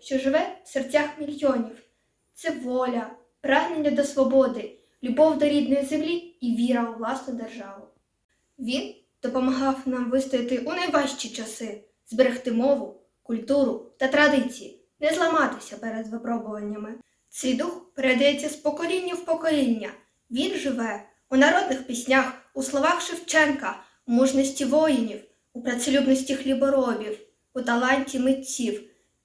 що живе в серцях мільйонів. Це воля, прагнення до свободи, любов до рідної землі і віра у власну державу. Він допомагав нам вистояти у найважчі часи, зберегти мову, культуру та традиції, не зламатися перед випробуваннями. Цей дух передається з покоління в покоління. Він живе у народних піснях, у словах Шевченка, у мужності воїнів, у працелюбності хліборобів, у таланті митців.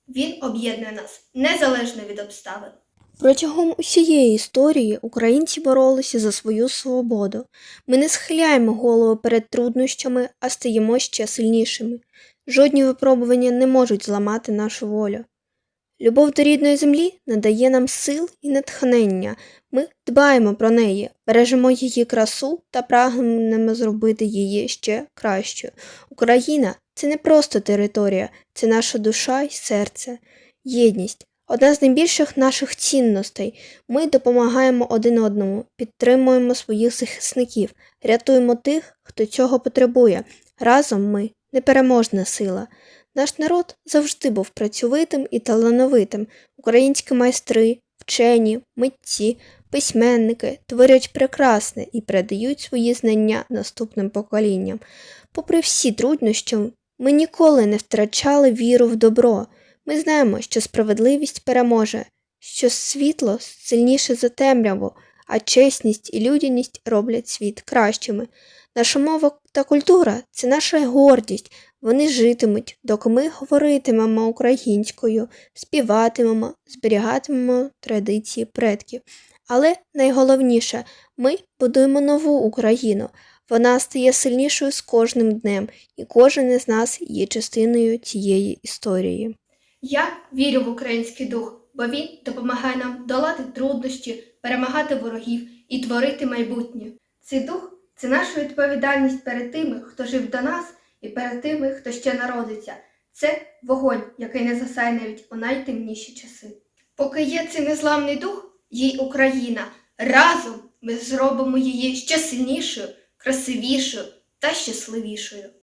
Він об'єднує нас незалежно від обставин. Протягом усієї історії українці боролися за свою свободу. Ми не схиляємо голову перед труднощами, а стаємо ще сильнішими. Жодні випробування не можуть зламати нашу волю. Любов до рідної землі надає нам сил і натхнення. Ми дбаємо про неї, бережемо її красу та прагнемо зробити її ще кращою. Україна це не просто територія, це наша душа і серце, єдність. Одна з найбільших наших цінностей. Ми допомагаємо один одному, підтримуємо своїх захисників, рятуємо тих, хто цього потребує. Разом ми непереможна сила. Наш народ завжди був працьовитим і талановитим. Українські майстри, вчені, митці, письменники творять прекрасне і передають свої знання наступним поколінням. Попри всі труднощі, ми ніколи не втрачали віру в добро. Ми знаємо, що справедливість переможе, що світло сильніше за темряву, а чесність і людяність роблять світ кращими. Наша мова та культура це наша гордість. Вони житимуть, доки ми говоритимемо українською, співатимемо, зберігатимемо традиції предків. Але найголовніше, ми будуємо нову Україну. Вона стає сильнішою з кожним днем, і кожен із нас є частиною цієї історії. Я вірю в український дух, бо він допомагає нам долати труднощі, перемагати ворогів і творити майбутнє. Цей дух це наша відповідальність перед тими, хто жив до нас, і перед тими, хто ще народиться. Це вогонь, який не засає навіть у найтемніші часи. Поки є цей незламний дух, їй Україна. Разом ми зробимо її ще сильнішою, красивішою та щасливішою.